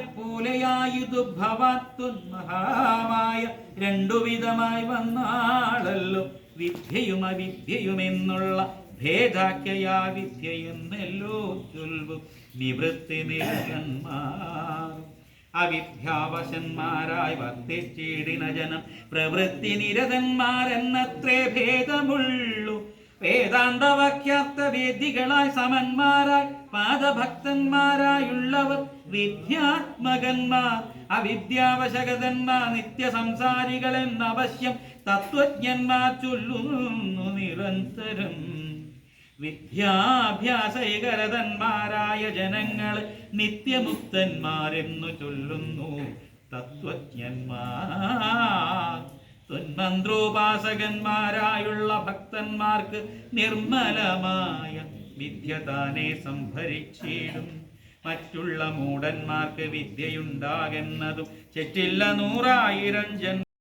പോലെയായുതു ഭവാത്വന്മഹാമായ രണ്ടു വിധമായി വന്നാളല്ലോ. വിദ്യയും അവിദ്യയുമെന്നുള്ള ഭേദാഖ്യയാ വിദ്യയെന്നല്ലോ ചൊൽവു. നിവൃത്തി നിരകന്മാർ അവിദ്യാവശന്മാരായി വർത്തിച്ചിടിന ജനം. പ്രവൃത്തി നിരതന്മാരെന്നത്രേ ഭേദമുള്ളൂ. വേദാന്തവാക്യാർത്ഥ വേദികളായി സമന്മാരായി പാദഭക്തന്മാരായുള്ളവർ വിദ്യാത്മകന്മാർ അവിദ്യാവശകതന്മാർ നിത്യസംസാരികൾ എന്നവശ്യം തത്വജ്ഞന്മാർ ചൊല്ലുന്നു നിരന്തരം. വിദ്യാഭ്യാസൈകരതന്മാരായ ജനങ്ങൾ നിത്യമുക്തന്മാരെന്നു ചൊല്ലുന്നു തത്വജ്ഞന്മാർ. തൊന്മന്ത്രോപാസകന്മാരായുള്ള ഭക്തന്മാർക്ക് നിർമ്മലമായ വിദ്യ താനെ സംഭരിച്ചിടും. മറ്റുള്ള മൂടന്മാർക്ക് വിദ്യയുണ്ടാകുന്നതും ചെറ്റില്ല നൂറായിരം ജന്മ